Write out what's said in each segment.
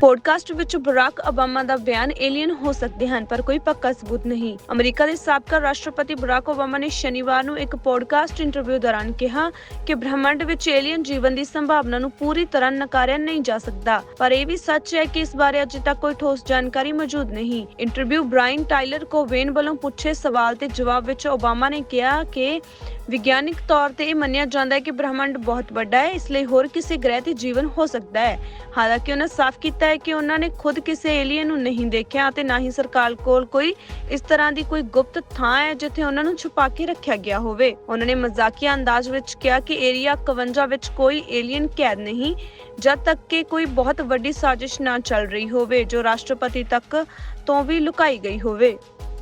Podcast ਵਿੱਚ Barack Obama ਦਾ ਬਿਆਨ ਏਲੀਅਨ ਹੋ ਸਕਦੇ ਹਨ, ਪਰ ਕੋਈ ਪੱਕਾ ਸਬੂਤ ਨਹੀਂ। ਅਮਰੀਕਾ ਦੇ ਸਾਬਕਾ ਰਾਸ਼ਟਰਪਤੀ ਬਰਾਕ ਓਬਾਮਾ ਨੇ ਸ਼ਨੀਵਾਰ ਨੂੰ ਇੱਕ ਪੋਡਕਾਸਟ ਇੰਟਰਵਿਊ ਦੌਰਾਨ ਕਿਹਾ ਕਿ ਬ੍ਰਹਿਮੰਡ ਵਿੱਚ ਏਲੀਅਨ ਜੀਵਨ ਦੀ ਸੰਭਾਵਨਾ ਨੂੰ ਪੂਰੀ ਤਰ੍ਹਾਂ ਨਕਾਰਿਆ ਨਹੀਂ ਜਾ ਸਕਦਾ। ਪਰ ਇਹ ਵੀ ਸੱਚ ਹੈ ਕਿ ਇਸ ਬਾਰੇ ਅਜੇ ਤੱਕ ਕੋਈ ਠੋਸ ਜਾਣਕਾਰੀ ਮੌਜੂਦ ਨਹੀਂ। ਇੰਟਰਵਿਊ ਬ੍ਰਾਇਨ ਟਾਇਲਰ ਕੋਵੇਨ ਵੱਲੋਂ ਪੁੱਛੇ ਸਵਾਲ ਤੇ ਜਵਾਬ ਵਿੱਚ ਓਬਾਮਾ ਨੇ ਕਿਹਾ ਕਿ ਵਿਗਿਆਨਿਕ ਤੌਰ ਤੇ ਇਹ ਮੰਨਿਆ ਜਾਂਦਾ ਹੈ ਕਿ ਬ੍ਰਹਿਮੰਡ ਬਹੁਤ ਵੱਡਾ ਹੈ, ਇਸ ਲਈ ਹੋਰ ਕਿਸੇ ਗ੍ਰਹਿ ਤੇ ਜੀਵਨ ਹੋ ਸਕਦਾ ਹੈ। ਹਾਲਾਂਕਿ ਉਹਨਾਂ ਸਾਫ਼ ਕੀਤਾ ਹੈ ਕਿ ਉਹਨਾਂ ਨੇ ਖੁਦ ਕਿਸੇ ਏਲੀਅਨ ਨੂੰ ਨਹੀਂ ਦੇਖਿਆ ਅਤੇ ਨਾ ਹੀ ਸਰਕਾਰ ਕੋਲ ਕੋਈ ਇਸ ਤਰ੍ਹਾਂ ਦੀ ਕੋਈ ਗੁਪਤ ਥਾਂ ਹੈ ਜਿੱਥੇ ਉਹਨਾਂ ਨੂੰ ਛੁਪਾ ਕੇ ਰੱਖਿਆ ਗਿਆ ਹੋਵੇ। ਉਹਨਾਂ ਨੇ ਮਜ਼ਾਕੀਆ ਅੰਦਾਜ਼ ਵਿੱਚ ਕਿਹਾ ਕਿ ਏਰੀਆ 51 ਵਿੱਚ ਕੋਈ ਏਲੀਅਨ ਕੈਦ ਨਹੀਂ, ਜਦ ਤੱਕ ਕਿ ਕੋਈ ਬਹੁਤ ਵੱਡੀ ਸਾਜ਼ਿਸ਼ ਨਾ ਚੱਲ ਰਹੀ ਹੋਵੇ, ਜੋ ਰਾਸ਼ਟਰਪਤੀ ਤੱਕ ਤੋਂ ਵੀ ਲੁਕਾਈ ਗਈ ਹੋਵੇ।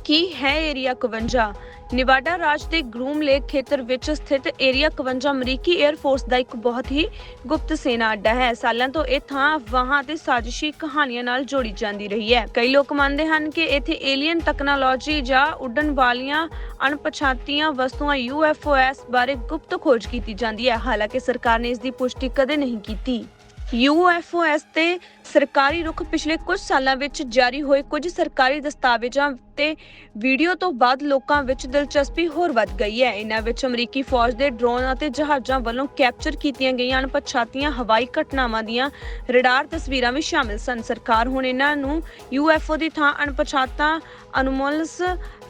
ਕੀ ਹੈ ਏਰੀਆ 51 ਨਿਵਾਡਾ ਰਾਜ ਦੇ ਗਰੂਮ ਲੇਕ ਖੇਤਰ ਵਿੱਚ ਸਥਿਤ ਏਰੀਆ 51 ਅਮਰੀਕੀ 에ਅਰ ਫੋਰਸ ਦਾ ਇੱਕ ਬਹੁਤ ਹੀ ਗੁਪਤ ਸੈਨਾ ਅੱਡਾ ਹੈ। ਸਾਲਾਂ ਤੋਂ ਇਹ ਥਾਂ ਅਫਵਾਹਾਂ ਤੇ ਸਾਜ਼ਿਸ਼ੀ ਕਹਾਣੀਆਂ ਨਾਲ ਜੋੜੀ ਜਾਂਦੀ ਰਹੀ ਹੈ। ਕਈ ਲੋਕ ਮੰਨਦੇ ਹਨ ਕਿ ਇੱਥੇ ਏਲੀਅਨ ਟੈਕਨੋਲੋਜੀ ਜਾਂ ਉੱਡਣ ਵਾਲੀਆਂ ਅਣਪਛਾਤੀਆਂ ਵਸਤੂਆਂ UFOS ਬਾਰੇ ਗੁਪਤ ਖੋਜ ਕੀਤੀ ਜਾਂਦੀ ਹੈ। ਹਾਲਾਂਕਿ ਸਰਕਾਰ ਨੇ ਇਸ ਦੀ ਪੁਸ਼ਟੀ ਕਦੇ ਨਹੀਂ ਕੀਤੀ। UFOS ਤੇ ਸਰਕਾਰੀ ਰੁਖ ਪਿਛਲੇ ਕੁਝ ਸਾਲਾਂ ਵਿੱਚ ਜਾਰੀ ਹੋਏ ਕੁਝ ਸਰਕਾਰੀ ਦਸਤਾਵੇਜ਼ਾਂ ਤੇ ਵੀਡੀਓ ਤੋਂ ਬਾਅਦ ਲੋਕਾਂ ਵਿੱਚ ਦਿਲਚਸਪੀ ਹੋਰ ਵੱਧ ਗਈ ਹੈ। ਇਹਨਾਂ ਵਿੱਚ ਅਮਰੀਕੀ ਫੌਜ ਦੇ ਡਰੋਨ ਅਤੇ ਜਹਾਜ਼ਾਂ ਵੱਲੋਂ ਕੈਪਚਰ ਕੀਤੀਆਂ ਗਈਆਂ ਅਣਪਛਾਤੀਆਂ ਹਵਾਈ ਘਟਨਾਵਾਂ ਦੀਆਂ ਰਡਾਰ ਤਸਵੀਰਾਂ ਵੀ ਸ਼ਾਮਿਲ ਸਨ। ਸਰਕਾਰ ਹੁਣ ਇਹਨਾਂ ਨੂੰ UFO ਦੀ ਥਾਂ ਅਣਪਛਾਤਾ ਅਨੋਮਲਸ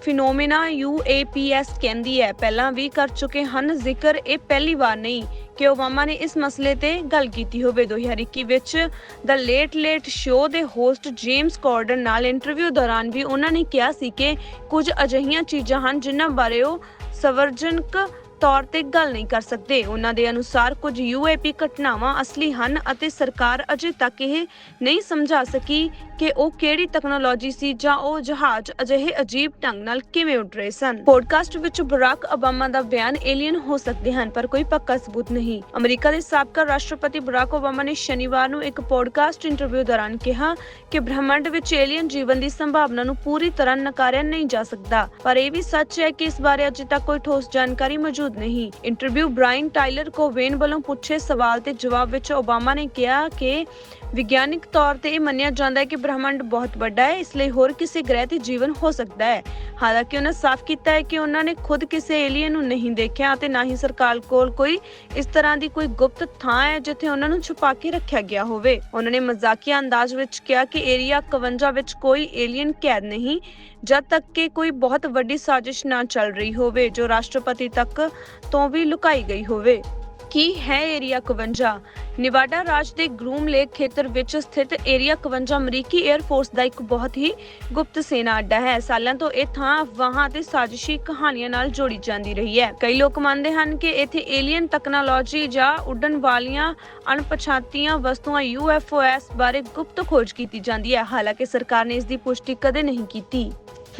ਫਿਨੋਮੇਨਾ UAPS ਕਹਿੰਦੀ ਹੈ। ਪਹਿਲਾਂ ਵੀ ਕਰ ਚੁੱਕੇ ਹਨ। ਜ਼ਿਕਰ ਇਹ ਪਹਿਲੀ ਵਾਰ ਨਹੀਂ ਕਿ ਓਬਾਮਾ ਨੇ ਇਸ ਮਸਲੇ ਤੇ ਗੱਲ ਕੀਤੀ ਹੋਵੇ। 2021 ਵਿੱਚ ਦ ਲੇਟ ਲੇਟ ਸ਼ੋਅ ਦੇ ਹੋਸਟ ਜੇਮਸ ਕਾਰਡਨ ਨਾਲ ਇੰਟਰਵਿਊ ਦੌਰਾਨ ਵੀ ਉਹਨਾਂ ਨੇ ਕਿਹਾ ਸੀ ਕਿ ਕੁਝ ਅਜਿਹੀਆਂ ਚੀਜ਼ਾਂ ਹਨ ਜਿਨ੍ਹਾਂ ਬਾਰੇ ਉਹ ਸਵਰਜਨਕ ਤੌਰ ਤੇ ਗੱਲ ਨਹੀਂ ਕਰ ਸਕਦੇ। ਉਹਨਾਂ ਦੇ ਅਨੁਸਾਰ ਕੁਝ UAP ਘਟਨਾਵਾਂ ਅਸਲੀ ਹਨ ਅਤੇ ਸਰਕਾਰ ਅਜੇ ਤੱਕ ਇਹ ਨਹੀਂ ਸਮਝਾ ਸਕੀ ਕਿ ਉਹ ਕਿਹੜੀ ਟੈਕਨੋਲੋਜੀ ਸੀ ਜਾਂ ਉਹ ਜਹਾਜ਼ ਅਜਿਹੇ ਅਜੀਬ ਢੰਗ ਨਾਲ ਕਿਵੇਂ ਉੱਡ ਰਹੇ ਸਨ। ਪੋਡਕਾਸਟ ਵਿੱਚ ਬਰਾਕ ਓਬਾਮਾ ਦਾ ਬਿਆਨ ਏਲੀਅਨ ਹੋ ਸਕਦੇ ਹਨ, ਪਰ ਕੋਈ ਪੱਕਾ ਸਬੂਤ ਨਹੀਂ। ਅਮਰੀਕਾ ਦੇ ਸਾਬਕਾ ਰਾਸ਼ਟਰਪਤੀ ਬਰਾਕ ਓਬਾਮਾ ਨੇ ਸ਼ਨੀਵਾਰ ਨੂੰ ਇੱਕ ਪੋਡਕਾਸਟ ਇੰਟਰਵਿਊ ਦੌਰਾਨ ਕਿਹਾ ਕਿ ਬ੍ਰਹਿਮੰਡ ਵਿੱਚ ਏਲੀਅਨ ਜੀਵਨ ਦੀ ਸੰਭਾਵਨਾ ਨੂੰ ਪੂਰੀ ਤਰ੍ਹਾਂ ਨਕਾਰਿਆ ਨਹੀਂ ਜਾ ਸਕਦਾ। ਪਰ ਇਹ ਵੀ ਸੱਚ ਹੈ ਕਿ ਇਸ ਬਾਰੇ ਅਜੇ ਤੱਕ ਕੋਈ ਠੋਸ ਜਾਣਕਾਰੀ ਮੌਜੂਦ ਨਹੀਂ। ਇੰਟਰਵਿਊ ਬ੍ਰਾਇਨ ਟਾਇਲਰ ਕੋਵੇਨ ਵੱਲੋਂ ਪੁੱਛੇ ਸਵਾਲ ਤੇ ਜਵਾਬ ਵਿੱਚ ਓਬਾਮਾ ਨੇ ਕਿਹਾ ਕਿ ਵਿਗਿਆਨਿਕ ਤੌਰ ਤੇ ਇਹ ਮੰਨਿਆ ਜਾਂਦਾ ਹੈ ਕਿ ਬ੍ਰਹਿਮੰਡ ਬਹੁਤ ਵੱਡਾ ਹੈ, ਇਸ ਲਈ ਹੋਰ ਕਿਸੇ ਗ੍ਰਹਿ ਤੇ ਜੀਵਨ ਹੋ ਸਕਦਾ ਹੈ। ਹਾਲਾਂਕਿ ਉਹਨਾਂ ਸਾਫ਼ ਕੀਤਾ ਹੈ ਕਿ ਉਹਨਾਂ ਨੇ ਖੁਦ ਕਿਸੇ ਏਲੀਅਨ ਨੂੰ ਨਹੀਂ ਦੇਖਿਆ ਅਤੇ ਨਾ ਹੀ ਸਰਕਾਰ ਕੋਲ ਕੋਈ ਇਸ ਤਰ੍ਹਾਂ ਦੀ ਕੋਈ ਗੁਪਤ ਥਾਂ ਹੈ ਜਿੱਥੇ ਉਹਨਾਂ ਨੂੰ ਛੁਪਾ ਕੇ ਰੱਖਿਆ ਗਿਆ ਹੋਵੇ। ਉਹਨਾਂ ਨੇ ਮਜ਼ਾਕੀਆ ਅੰਦਾਜ਼ ਵਿੱਚ ਕਿਹਾ ਕਿ ਏਰੀਆ 51 ਵਿੱਚ ਕੋਈ ਏਲੀਅਨ ਕੈਦ ਨਹੀਂ, ਜਦ ਤੱਕ ਕਿ ਕੋਈ ਬਹੁਤ ਵੱਡੀ ਸਾਜ਼ਿਸ਼ ਨਾ ਚੱਲ ਰਹੀ ਹੋਵੇ, ਜੋ ਰਾਸ਼ਟਰਪਤੀ ਤੱਕ ਤੋਂ ਵੀ ਲੁਕਾਈ ਗਈ ਹੋਵੇ। ਕੀ ਹੈ ਏਰੀਆ 51 ਨਿਵਾਡਾ ਰਾਜ ਦੇ ਗਰੂਮ ਲੇਕ ਖੇਤਰ ਵਿੱਚ ਸਥਿਤ ਏਰੀਆ 51 ਅਮਰੀਕੀ 에ਅਰ ਫੋਰਸ ਦਾ ਇੱਕ ਬਹੁਤ ਹੀ ਗੁਪਤ ਸੈਨਾ ਅੱਡਾ ਹੈ। ਸਾਲਾਂ ਤੋਂ ਇਹ ਥਾਂ ਅਫਵਾਹਾਂ ਤੇ ਸਾਜ਼ਿਸ਼ੀ ਕਹਾਣੀਆਂ ਨਾਲ ਜੋੜੀ ਜਾਂਦੀ ਰਹੀ ਹੈ। ਕਈ ਲੋਕ ਮੰਨਦੇ ਹਨ ਕਿ ਇੱਥੇ ਏਲੀਅਨ ਟੈਕਨੋਲੋਜੀ ਜਾਂ ਉੱਡਣ ਵਾਲੀਆਂ ਅਣਪਛਾਤੀਆਂ ਵਸਤੂਆਂ UFOS ਬਾਰੇ ਗੁਪਤ ਖੋਜ ਕੀਤੀ ਜਾਂਦੀ ਹੈ। ਹਾਲਾਂਕਿ ਸਰਕਾਰ ਨੇ ਇਸ ਦੀ ਪੁਸ਼ਟੀ ਕਦੇ ਨਹੀਂ ਕੀਤੀ।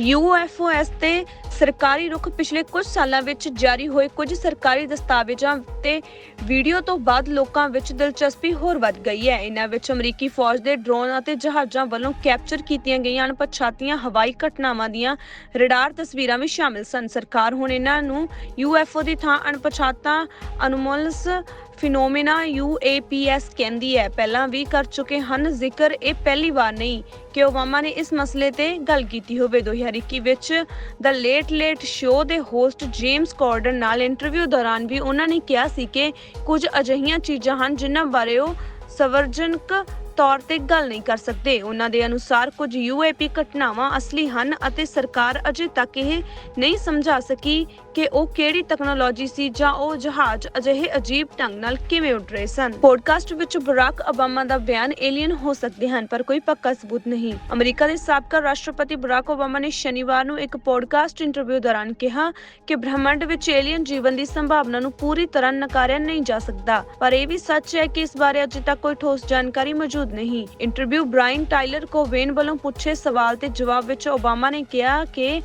UFOS ਤੇ ਸਰਕਾਰੀ ਰੁਖ ਪਿਛਲੇ ਕੁਝ ਸਾਲਾਂ ਵਿੱਚ ਜਾਰੀ ਹੋਏ ਕੁਝ ਸਰਕਾਰੀ ਦਸਤਾਵੇਜ਼ਾਂ ਤੇ ਵੀਡੀਓ ਤੋਂ ਬਾਅਦ ਲੋਕਾਂ ਵਿੱਚ ਦਿਲਚਸਪੀ ਹੋਰ ਵੱਧ ਗਈ ਹੈ। ਇਹਨਾਂ ਵਿੱਚ ਅਮਰੀਕੀ ਫੌਜ ਦੇ ਡਰੋਨ ਅਤੇ ਜਹਾਜ਼ਾਂ ਵੱਲੋਂ ਕੈਪਚਰ ਕੀਤੀਆਂ ਗਈਆਂ ਅਣਪਛਾਤੀਆਂ ਹਵਾਈ ਘਟਨਾਵਾਂ ਦੀਆਂ ਰਡਾਰ ਤਸਵੀਰਾਂ ਵੀ ਸ਼ਾਮਿਲ ਸਨ। ਸਰਕਾਰ ਹੁਣ ਇਹਨਾਂ ਨੂੰ UFO ਦੀ ਥਾਂ ਅਣਪਛਾਤਾ ਅਨੁਮੋਲਸ ਫਿਨੋਮੇਨਾ UAPS ਕਹਿੰਦੀ ਹੈ। ਪਹਿਲਾਂ ਵੀ ਕਰ ਚੁੱਕੇ ਹਨ, ਜ਼ਿਕਰ ਇਹ ਪਹਿਲੀ ਵਾਰ ਨਹੀਂ ਕਿ ਓਬਾਮਾ ਨੇ ਇਸ ਮਸਲੇ ਤੇ ਗੱਲ ਕੀਤੀ ਹੋਵੇ। 2021 ਵਿੱਚ ਦ ਲੇਟ ਲੇਟ ਸ਼ੋਅ ਦੇ ਹੋਸਟ ਜੇਮਸ ਕਾਰਡਨ ਨਾਲ ਇੰਟਰਵਿਊ ਦੌਰਾਨ ਵੀ ਉਹਨਾਂ ਨੇ ਕਿਹਾ ਸੀ ਕਿ ਕੁਝ ਅਜਿਹੀਆਂ ਚੀਜ਼ਾਂ ਹਨ ਜਿਨ੍ਹਾਂ ਬਾਰੇ ਉਹ ਸਵਰਜਨਕ ਤੌਰ ਤੇ ਗੱਲ ਨਹੀਂ ਕਰ ਸਕਦੇ। ਉਹਨਾਂ ਦੇ ਅਨੁਸਾਰ ਕੁਝ UAP ਘਟਨਾਵਾਂ ਅਸਲੀ ਹਨ ਅਤੇ ਸਰਕਾਰ ਅਜੇ ਤੱਕ ਇਹ ਨਹੀਂ ਸਮਝਾ ਸਕੀ ਕਿ ਉਹ ਕਿਹੜੀ ਟੈਕਨੋਲੋਜੀ ਸੀ ਜਾਂ ਉਹ ਜਹਾਜ਼ ਅਜਿਹੇ ਅਜੀਬ ਢੰਗ ਨਾਲ ਕਿਵੇਂ ਉੱਡ ਰਹੇ ਸਨ। ਪੋਡਕਾਸਟ ਵਿੱਚ ਬਰਾਕ ਓਬਾਮਾ ਦਾ ਬਿਆਨ ਏਲੀਅਨ ਹੋ ਸਕਦੇ ਹਨ, ਪਰ ਕੋਈ ਪੱਕਾ ਸਬੂਤ ਨਹੀਂ। ਅਮਰੀਕਾ ਦੇ ਸਾਬਕਾ ਰਾਸ਼ਟਰਪਤੀ ਬਰਾਕ ਓਬਾਮਾ ਨੇ ਸ਼ਨੀਵਾਰ ਨੂੰ ਇੱਕ ਪੋਡਕਾਸਟ ਇੰਟਰਵਿਊ ਦੌਰਾਨ ਕਿਹਾ ਕਿ ਬ੍ਰਹਿਮੰਡ ਵਿੱਚ ਏਲੀਅਨ ਜੀਵਨ ਦੀ ਸੰਭਾਵਨਾ ਨੂੰ ਪੂਰੀ ਤਰ੍ਹਾਂ ਨਕਾਰਿਆ ਨਹੀਂ ਜਾ ਸਕਦਾ। ਪਰ ਇਹ ਵੀ ਸੱਚ ਹੈ ਕਿ ਇਸ ਬਾਰੇ ਅਜੇ ਤੱਕ ਕੋਈ ਠੋਸ ਜਾਣਕਾਰੀ ਮੌਜੂਦ ਨਹੀਂ। ਇੰਟਰਵਿਊ ਬ੍ਰਾਇਨ ਟਾਇਲਰ ਕੋਵੇਨ ਵੱਲੋਂ ਪੁੱਛੇ ਸਵਾਲ ਤੇ ਜਵਾਬ ਵਿੱਚ ਓਬਾਮਾ ਨੇ ਕਿਹਾ ਕਿ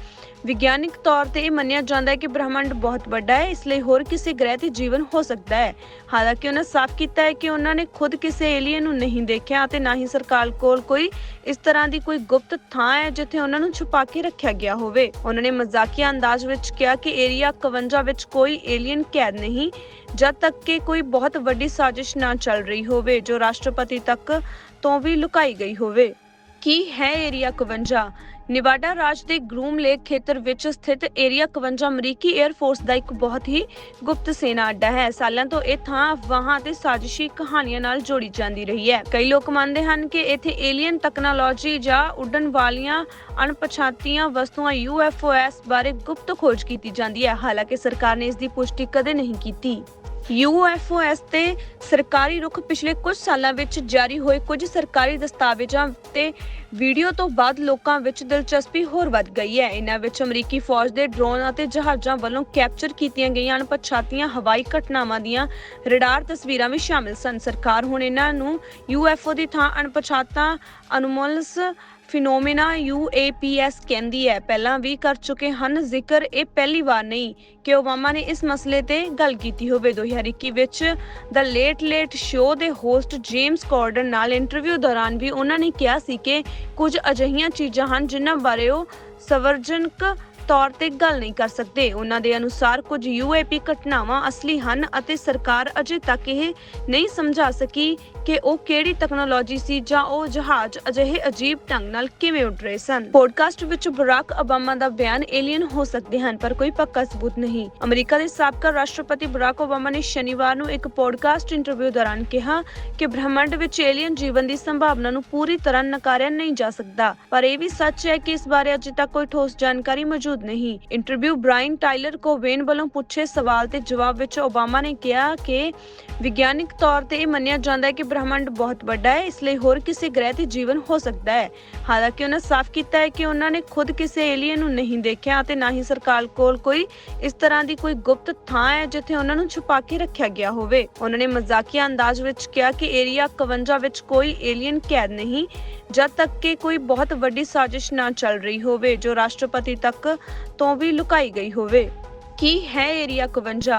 ਵਿਗਿਆਨਿਕ ਤੌਰ ਤੇ ਇਹ ਮੰਨਿਆ ਜਾਂਦਾ ਹੈ ਕਿ ਬ੍ਰਹਿਮੰਡ ਬਹੁਤ ਵੱਡਾ ਹੈ, ਇਸ ਲਈ ਹੋਰ ਕਿਸੇ ਗ੍ਰਹਿ ਤੇ ਜੀਵਨ ਹੋ ਸਕਦਾ ਹੈ। ਹਾਲਾਂਕਿ ਉਹਨਾਂ ਸਾਫ਼ ਕੀਤਾ ਹੈ ਕਿ ਉਹਨਾਂ ਨੇ ਖੁਦ ਕਿਸੇ ਏਲੀਅਨ ਨੂੰ ਨਹੀਂ ਦੇਖਿਆ ਅਤੇ ਨਾ ਹੀ ਸਰਕਾਰ ਕੋਲ ਕੋਈ ਇਸ ਤਰ੍ਹਾਂ ਦੀ ਕੋਈ ਗੁਪਤ ਥਾਂ ਹੈ ਜਿੱਥੇ ਉਹਨਾਂ ਨੂੰ ਛੁਪਾ ਕੇ ਰੱਖਿਆ ਗਿਆ ਹੋਵੇ। ਉਹਨਾਂ ਨੇ ਮਜ਼ਾਕੀਆ ਅੰਦਾਜ਼ ਵਿੱਚ ਕਿਹਾ ਕਿ ਏਰੀਆ 51 ਵਿੱਚ ਕੋਈ ਏਲੀਅਨ ਕੈਦ ਨਹੀਂ, ਜਦ ਤੱਕ ਕਿ ਕੋਈ ਬਹੁਤ ਵੱਡੀ ਸਾਜ਼ਿਸ਼ ਨਾ ਚੱਲ ਰਹੀ ਹੋਵੇ, ਜੋ ਰਾਸ਼ਟਰਪਤੀ ਤੱਕ ਤੋਂ ਵੀ ਲੁਕਾਈ ਗਈ ਹੋਵੇ। ਕੀ ਹੈ ਏਰੀਆ 51 ਨਿਵਾਡਾ ਰਾਜ ਦੇ ਗਰੂਮ ਲੇਕ ਖੇਤਰ ਵਿੱਚ ਸਥਿਤ ਏਰੀਆ 51 ਅਮਰੀਕੀ 에ਅਰ ਫੋਰਸ ਦਾ ਇੱਕ ਬਹੁਤ ਹੀ ਗੁਪਤ ਸੈਨਾ ਅੱਡਾ ਹੈ। ਸਾਲਾਂ ਤੋਂ ਇਹ ਥਾਂ ਅਫਵਾਹਾਂ ਤੇ ਸਾਜ਼ਿਸ਼ੀ ਕਹਾਣੀਆਂ ਨਾਲ ਜੋੜੀ ਜਾਂਦੀ ਰਹੀ ਹੈ। ਕਈ ਲੋਕ ਮੰਨਦੇ ਹਨ ਕਿ ਇੱਥੇ ਏਲੀਅਨ ਟੈਕਨੋਲੋਜੀ ਜਾਂ ਉੱਡਣ ਵਾਲੀਆਂ ਅਣਪਛਾਤੀਆਂ ਵਸਤੂਆਂ UFOS ਬਾਰੇ ਗੁਪਤ ਖੋਜ ਕੀਤੀ ਜਾਂਦੀ ਹੈ। ਹਾਲਾਂਕਿ ਸਰਕਾਰ ਨੇ ਇਸ ਦੀ ਪੁਸ਼ਟੀ ਕਦੇ ਨਹੀਂ ਕੀਤੀ। UFOS ਤੇ ਸਰਕਾਰੀ ਰੁਖ ਪਿਛਲੇ ਕੁਝ ਸਾਲਾਂ ਵਿੱਚ ਜਾਰੀ ਹੋਏ ਕੁਝ ਸਰਕਾਰੀ ਦਸਤਾਵੇਜ਼ਾਂ ਤੇ ਵੀਡੀਓ ਤੋਂ ਬਾਅਦ ਲੋਕਾਂ ਵਿੱਚ ਦਿਲਚਸਪੀ ਹੋਰ ਵੱਧ ਗਈ ਹੈ। ਇਹਨਾਂ ਵਿੱਚ ਅਮਰੀਕੀ ਫੌਜ ਦੇ ਡਰੋਨ ਅਤੇ ਜਹਾਜ਼ਾਂ ਵੱਲੋਂ ਕੈਪਚਰ ਕੀਤੀਆਂ ਗਈਆਂ ਅਣਪਛਾਤੀਆਂ ਹਵਾਈ ਘਟਨਾਵਾਂ ਦੀਆਂ ਰਡਾਰ ਤਸਵੀਰਾਂ ਵੀ ਸ਼ਾਮਿਲ ਸਨ। ਸਰਕਾਰ ਹੁਣ ਇਹਨਾਂ ਨੂੰ UFO ਦੀ ਥਾਂ ਅਣਪਛਾਤਾ ਅਨੋਮਲਸ ਫਿਨੋਮੇਨਾ UAPS ਕਹਿੰਦੀ ਹੈ, ਪਹਿਲਾਂ ਵੀ ਕਰ ਚੁੱਕੇ ਹਨ, ਜ਼ਿਕਰ ਇਹ ਪਹਿਲੀ ਵਾਰ ਨਹੀਂ ਕਿ ਓਬਾਮਾ ਨੇ ਇਸ ਮਸਲੇ ਤੇ ਗੱਲ ਕੀਤੀ ਹੋਵੇ। 2021 ਵਿੱਚ ਦ ਲੇਟ ਲੇਟ ਸ਼ੋਅ ਦੇ ਹੋਸਟ ਜੇਮਸ ਕਾਰਡਨ ਨਾਲ ਇੰਟਰਵਿਊ ਦੌਰਾਨ ਵੀ ਉਹਨਾਂ ਨੇ ਕਿਹਾ ਸੀ ਕਿ ਕੁਝ ਅਜਿਹੀਆਂ ਚੀਜ਼ਾਂ ਹਨ ਜਿਨ੍ਹਾਂ ਬਾਰੇ ਉਹ ਸਵਰਜਨਕ ਤੌਰ ਤੇ ਗੱਲ ਨਹੀਂ ਕਰ ਸਕਦੇ। ਉਹਨਾਂ ਦੇ ਅਨੁਸਾਰ ਕੁਝ UAP ਘਟਨਾਵਾਂ ਅਸਲੀ ਹਨ ਅਤੇ ਸਰਕਾਰ ਅਜੇ ਤੱਕ ਇਹ ਨਹੀਂ ਸਮਝਾ ਸਕੀ ਕਿ ਉਹ ਕਿਹੜੀ ਟੈਕਨੋਲੋਜੀ ਸੀ ਜਾਂ ਉਹ ਜਹਾਜ਼ ਅਜਿਹੇ ਅਜੀਬ ਢੰਗ ਨਾਲ ਕਿਵੇਂ ਉੱਡ ਰਹੇ ਸਨ? ਪੋਡਕਾਸਟ ਵਿੱਚ ਬਰਾਕ ਓਬਾਮਾ ਦਾ ਬਿਆਨ ਏਲੀਅਨ ਹੋ ਸਕਦੇ ਹਨ, ਪਰ ਕੋਈ ਪੱਕਾ ਸਬੂਤ ਨਹੀਂ। ਅਮਰੀਕਾ ਦੇ ਸਾਬਕਾ ਰਾਸ਼ਟਰਪਤੀ ਬਰਾਕ ਓਬਾਮਾ ਨੇ ਸ਼ਨੀਵਾਰ ਨੂੰ ਇੱਕ ਪੋਡਕਾਸਟ ਇੰਟਰਵਿਊ ਦੌਰਾਨ ਕਿਹਾ ਕਿ ਬ੍ਰਹਿਮੰਡ ਵਿੱਚ ਏਲੀਅਨ ਜੀਵਨ ਦੀ ਸੰਭਾਵਨਾ ਨੂੰ ਪੂਰੀ ਤਰ੍ਹਾਂ ਨਕਾਰਿਆ ਨਹੀਂ ਜਾ ਸਕਦਾ। ਪਰ ਇਹ ਵੀ ਸੱਚ ਹੈ ਕਿ ਇਸ ਬਾਰੇ ਅਜੇ ਤੱਕ ਕੋਈ ਠੋਸ ਜਾਣਕਾਰੀ ਮੌਜੂਦ ਨਹੀਂ। ਇੰਟਰਵਿਊ ਬ੍ਰਾਇਨ ਟਾਇਲਰ ਕੋਵੇਨ ਵੱਲੋਂ ਪੁੱਛੇ ਸਵਾਲ ਤੇ ਜਵਾਬ ਵਿੱਚ ਓਬਾਮਾ ਨੇ ਕਿਹਾ ਕਿ ਵਿਗਿਆਨਿਕ ਤੌਰ ਤੇ ਇਹ ਮੰਨਿਆ ਜਾਂਦਾ ਹੈ ਕਿ ਬ੍ਰਹਿਮੰਡ ਬਹੁਤ ਵੱਡਾ ਹੈ ਇਸ ਲਈ ਹੋਰ ਕਿਸੇ ਗ੍ਰਹਿ ਤੇ ਜੀਵਨ ਹੋ ਸਕਦਾ ਹੈ ਹਾਲਾਂਕਿ ਉਹਨਾਂ ਸਾਫ਼ ਕੀਤਾ ਹੈ ਕਿ ਉਹਨਾਂ ਨੇ ਖੁਦ ਕਿਸੇ ਏਲੀਅਨ ਨੂੰ ਨਹੀਂ ਦੇਖਿਆ ਅਤੇ ਨਾ ਹੀ ਸਰਕਾਰ ਕੋਲ ਕੋਈ ਇਸ ਤਰ੍ਹਾਂ ਦੀ ਕੋਈ ਗੁਪਤ ਥਾਂ ਹੈ ਜਿੱਥੇ ਉਹਨਾਂ ਨੂੰ ਛੁਪਾ ਕੇ ਰੱਖਿਆ ਗਿਆ ਹੋਵੇ ਉਹਨਾਂ ਨੇ ਮਜ਼ਾਕੀਆ ਅੰਦਾਜ਼ ਵਿੱਚ ਕਿਹਾ ਕਿ ਏਰੀਆ 51 ਵਿੱਚ ਕੋਈ ਏਲੀਅਨ ਕੈਦ ਨਹੀਂ ਜਦ ਤੱਕ ਕਿ ਕੋਈ ਬਹੁਤ ਵੱਡੀ ਸਾਜ਼ਿਸ਼ ਨਾ ਚੱਲ ਰਹੀ ਹੋਵੇ ਜੋ ਰਾਸ਼ਟਰਪਤੀ ਤੱਕ ਤੋਂ ਵੀ ਲੁਕਾਈ ਗਈ ਹੋਵੇ ਕੀ ਹੈ ਏਰੀਆ 51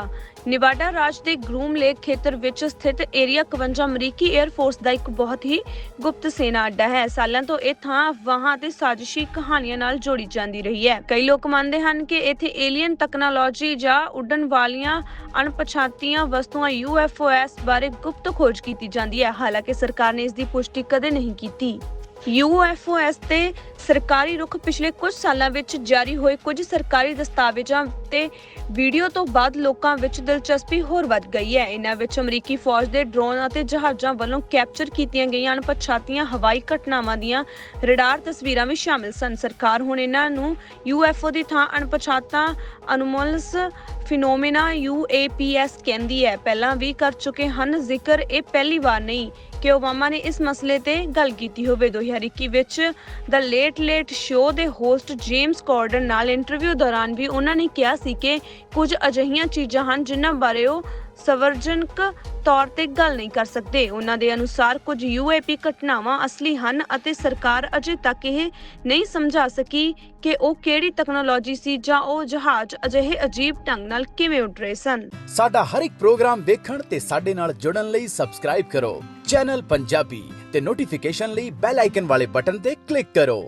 ਨਿਵਾਡਾ ਰਾਜ ਦੇ ਗਰੂਮ ਲੇਕ ਖੇਤਰ ਵਿੱਚ ਸਥਿਤ ਏਰੀਆ 51 ਅਮਰੀਕੀ 에ਅਰ ਫੋਰਸ ਦਾ ਇੱਕ ਬਹੁਤ ਹੀ ਗੁਪਤ ਸੈਨਾ ਅੱਡਾ ਹੈ। ਸਾਲਾਂ ਤੋਂ ਇਹ ਥਾਂ ਅਫਵਾਹਾਂ ਤੇ ਸਾਜ਼ਿਸ਼ੀ ਕਹਾਣੀਆਂ ਨਾਲ ਜੋੜੀ ਜਾਂਦੀ ਰਹੀ ਹੈ। ਕਈ ਲੋਕ ਮੰਨਦੇ ਹਨ ਕਿ ਇੱਥੇ ਏਲੀਅਨ ਟੈਕਨੋਲੋਜੀ ਜਾਂ ਉੱਡਣ ਵਾਲੀਆਂ ਅਣਪਛਾਤੀਆਂ ਵਸਤੂਆਂ UFOS ਬਾਰੇ ਗੁਪਤ ਖੋਜ ਕੀਤੀ ਜਾਂਦੀ ਹੈ। ਹਾਲਾਂਕਿ ਸਰਕਾਰ ਨੇ ਇਸ ਦੀ ਪੁਸ਼ਟੀ ਕਦੇ ਨਹੀਂ ਕੀਤੀ। UFOS ਤੇ ਸਰਕਾਰੀ ਰੁਖ ਪਿਛਲੇ ਕੁਝ ਸਾਲਾਂ ਵਿੱਚ ਜਾਰੀ ਹੋਏ ਕੁਝ ਸਰਕਾਰੀ ਦਸਤਾਵੇਜ਼ਾਂ ਤੇ ਵੀਡੀਓ ਤੋਂ ਬਾਅਦ ਲੋਕਾਂ ਵਿੱਚ ਦਿਲਚਸਪੀ ਹੋਰ ਵੱਧ ਗਈ ਹੈ। ਇਹਨਾਂ ਵਿੱਚ ਅਮਰੀਕੀ ਫੌਜ ਦੇ ਡਰੋਨ ਅਤੇ ਜਹਾਜ਼ਾਂ ਵੱਲੋਂ ਕੈਪਚਰ ਕੀਤੀਆਂ ਗਈਆਂ ਅਣਪਛਾਤੀਆਂ ਹਵਾਈ ਘਟਨਾਵਾਂ ਦੀਆਂ ਰਡਾਰ ਤਸਵੀਰਾਂ ਵੀ ਸ਼ਾਮਿਲ ਸਨ। ਸਰਕਾਰ ਹੁਣ ਇਹਨਾਂ ਨੂੰ UFO ਦੀ ਥਾਂ ਅਣਪਛਾਤਾ ਅਨੋਮਲਸ ਫਿਨੋਮੇਨਾ UAPS ਕਹਿੰਦੀ ਹੈ। ਪਹਿਲਾਂ ਵੀ ਕਰ ਚੁੱਕੇ ਹਨ, ਜ਼ਿਕਰ ਇਹ ਪਹਿਲੀ ਵਾਰ ਨਹੀਂ ਕਿ ਓਬਾਮਾ ਨੇ ਇਸ ਮਸਲੇ ਤੇ ਗੱਲ ਕੀਤੀ ਹੋਵੇ। 2021 ਵਿੱਚ ਦ ਲੇਟ ਲੇਟ ਸ਼ੋਅ ਦੇ ਹੋਸਟ ਜੇਮਸ ਕਾਰਡਨ ਨਾਲ ਇੰਟਰਵਿਊ ਦੌਰਾਨ ਵੀ ਉਹਨਾਂ ਨੇ ਕਿਹਾ ਸੀ ਕਿ ਕੁਝ ਅਜਿਹੀਆਂ ਚੀਜ਼ਾਂ ਹਨ ਜਿਨ੍ਹਾਂ ਬਾਰੇ ਉਹ ਸਵਰਜਨਕ ਤੌਰ ਤੇ ਗੱਲ ਨਹੀਂ ਕਰ ਸਕਦੇ। ਉਹਨਾਂ ਦੇ ਅਨੁਸਾਰ ਕੁਝ UAP ਘਟਨਾਵਾਂ ਅਸਲੀ ਹਨ ਅਤੇ ਸਰਕਾਰ ਅਜੇ ਤੱਕ ਇਹ ਨਹੀਂ ਸਮਝਾ ਸਕੀ ਕਿ ਉਹ ਕਿਹੜੀ ਟੈਕਨੋਲੋਜੀ ਸੀ ਜਾਂ ਉਹ ਜਹਾਜ਼ ਅਜਿਹੇ ਅਜੀਬ ਢੰਗ ਨਾਲ ਕਿਵੇਂ ਉੱਡ ਰਹੇ ਸਨ। ਸਾਡਾ ਹਰ ਇੱਕ ਪ੍ਰੋਗਰਾਮ ਦੇਖਣ ਤੇ ਸਾਡੇ ਨਾਲ ਜੁੜਨ ਲਈ ਸਬਸਕ੍ਰਾਈਬ ਕਰੋ। ਚੈਨਲ ਪੰਜਾਬੀ ਤੇ ਨੋਟੀਫਿਕੇਸ਼ਨ ਲਈ ਬੈਲ ਆਈਕਨ ਵਾਲੇ ਬਟਨ ਤੇ ਕਲਿੱਕ ਕਰੋ।